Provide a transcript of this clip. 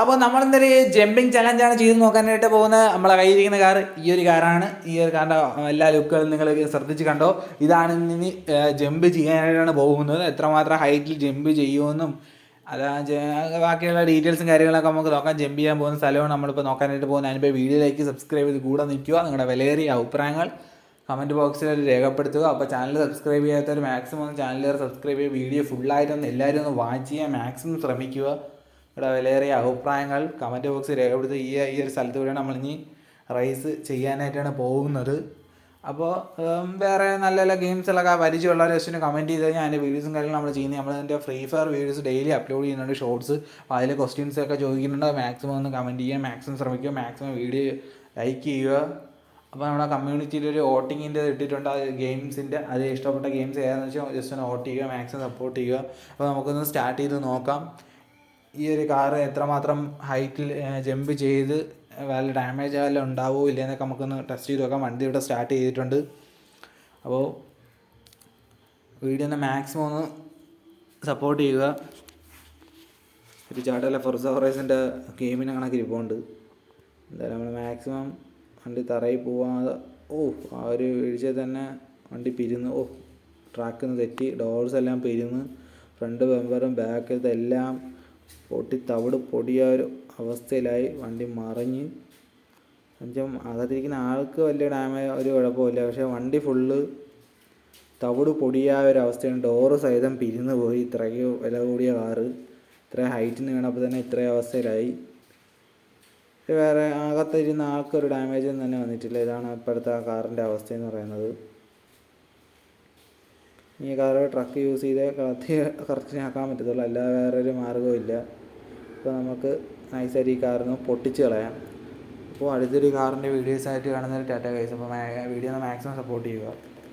അപ്പോൾ നമ്മൾ നമ്മളെന്തൊരു ജമ്പിങ് ചലഞ്ചാണ് ചെയ്ത് നോക്കാനായിട്ട് പോകുന്നത്? നമ്മളെ കയ്യിരിക്കുന്ന കാർ ഈ ഒരു കാറാണ് ഈ ഒരു കാറിന്റെ എല്ലാ ലുക്കുകളും നിങ്ങൾ ശ്രദ്ധിച്ച് കണ്ടോ? ഇതാണ് ഇനി ജമ്പ് ചെയ്യാനായിട്ടാണ് പോകുന്നത്. എത്രമാത്രം ഹൈറ്റിൽ ജമ്പ് ചെയ്യുമെന്നും അതാണ് ബാക്കിയുള്ള ഡീറ്റെയിൽസും കാര്യങ്ങളൊക്കെ നമുക്ക് നോക്കാൻ ജമ്പ് ചെയ്യാൻ പോകുന്ന സ്ഥലമാണ് നമ്മളിപ്പോൾ നോക്കാനായിട്ട് പോകുന്നത്. അതിനിപ്പോൾ വീഡിയോയിലേക്ക് സബ്സ്ക്രൈബ് ചെയ്ത് കൂടെ നിൽക്കുക. നിങ്ങളുടെ വിലയേറിയ അഭിപ്രായങ്ങൾ കമന്റ് ബോക്സിൽ രേഖപ്പെടുത്തുക. അപ്പോൾ ചാനൽ സബ്സ്ക്രൈബ് ചെയ്യാത്തവർ മാക്സിമം ചാനൽ സബ്സ്ക്രൈബ് ചെയ്യുക. വീഡിയോ ഫുള്ളായിട്ടൊന്ന് എല്ലാവരും ഒന്ന് വാച്ച് ചെയ്യാൻ മാക്സിമം ശ്രമിക്കുക. ഇവിടെ വിലയേറിയ അഭിപ്രായങ്ങൾ കമന്റ് ബോക്സിൽ രേഖപ്പെടുത്തുക ഈ ഈ ഒരു സ്ഥലത്ത് കൂടെയാണ് ഇനി റൈസ് ചെയ്യാനായിട്ടാണ് പോകുന്നത്. അപ്പോൾ വേറെ നല്ല നല്ല ഗെയിംസിലൊക്കെ പരിചയമുള്ളവർ ജസ്റ്റ് കമന്റ് ചെയ്ത് കഴിഞ്ഞാൽ അതിന്റെ വീഡിയോസും കാര്യങ്ങളും നമ്മൾ ചെയ്യുന്നത് നമ്മളതിന്റെ Free Fire videos daily upload ചെയ്യുന്നുണ്ട് ഷോർട്സ് അപ്പോൾ അതിൽ ക്വസ്റ്റ്യൻസ് ഒക്കെ ചോദിക്കുന്നുണ്ട്. മാക്സിമം ഒന്ന് കമന്റ് ചെയ്യുക മാക്സിമം ശ്രമിക്കുക മാക്സിമം വീഡിയോ ലൈക്ക് ചെയ്യുക. അപ്പോൾ നമ്മുടെ കമ്മ്യൂണിറ്റിയിൽ ഒരു വോട്ടിങ്ങിന്റെ ഇട്ടിട്ടുണ്ട്. ആ ഗെയിംസിന്റെ അത് ഇഷ്ടപ്പെട്ട ഗെയിംസ് ഏതാണെന്ന് വെച്ചാൽ ജസ്റ്റ് ഒന്ന് വോട്ട് ചെയ്യുക മാക്സിമം സപ്പോർട്ട് ചെയ്യുക. അപ്പോൾ നമുക്കൊന്ന് സ്റ്റാർട്ട് ചെയ്ത് നോക്കാം. ഈ ഒരു കാറ് എത്രമാത്രം ഹൈറ്റിൽ ജമ്പ് ചെയ്ത് വല്ല ഡാമേജ് ഉണ്ടാവോ ഉണ്ടാവുമോ ഇല്ലയെന്നൊക്കെ നമുക്കൊന്ന് ടെസ്റ്റ് ചെയ്ത് നോക്കാം. വണ്ടി ഇവിടെ സ്റ്റാർട്ട് ചെയ്തിട്ടുണ്ട്. അപ്പോൾ വീഡിയോ ഒന്ന് മാക്സിമം ഒന്ന് സപ്പോർട്ട് ചെയ്യുക. ഒരു ചാട്ടല്ല ഫൊർസ ഹൊറൈസിന്റെ ഗെയിമിനെ കണക്ക് ഇരിപ്പുണ്ട്. എന്തായാലും നമ്മൾ മാക്സിമം വണ്ടി തറയിൽ പോവാതെ ഓ ആ ഒരു വീഴ്ചയിൽ തന്നെ വണ്ടി പിരിന്ന് ഓ ട്രാക്കിൽ നിന്ന് തെറ്റി ഡോർസ് എല്ലാം പിരിന്ന് ഫ്രണ്ട് ബമ്പറും ബാക്കിലത്തെ എല്ലാം പൊട്ടി തവിട് പൊടിയ ഒരു അവസ്ഥയിലായി വണ്ടി മറിഞ്ഞ്. എന്നുവെച്ചാൽ അകത്തിരിക്കുന്ന ആൾക്ക് വലിയ ഡാമേജ് ഒരു കുഴപ്പമില്ല പക്ഷേ വണ്ടി ഫുള്ള് തവിട് പൊടിയായ ഒരു അവസ്ഥയാണ്. ഡോറ് സഹിതം പിരിഞ്ഞു പോയി. ഇത്രയ്ക്ക് വില കൂടിയ കാറ്. ഇത്ര ഹൈറ്റിന് വീണപ്പോൾ തന്നെ ഇത്രയും അവസ്ഥയിലായി. വേറെ അകത്തിരുന്ന ആൾക്കൊരു ഡാമേജൊന്നും തന്നെ വന്നിട്ടില്ല. ഇതാണ് ഇപ്പോഴത്തെ ആ കാറിന്റെ അവസ്ഥയെന്ന് പറയുന്നത്. ഈ കാറ് ട്രക്ക് യൂസ് ചെയ്തേ കത്തി കറക്റ്റിനാക്കാൻ പറ്റത്തുള്ളൂ. അല്ലാതെ വേറൊരു മാർഗവും ഇല്ല. അപ്പോൾ നമുക്ക് നൈസായിട്ട് ഈ കാറിന് പൊട്ടിച്ച് കളയാം. അപ്പോൾ അടുത്തൊരു കാറിന്റെ വീഡിയോസായിട്ട് കാണുന്നൊരു ടാറ്റ കൈസ് അപ്പോൾ വീഡിയോ മാക്സിമം സപ്പോർട്ട് ചെയ്യുക.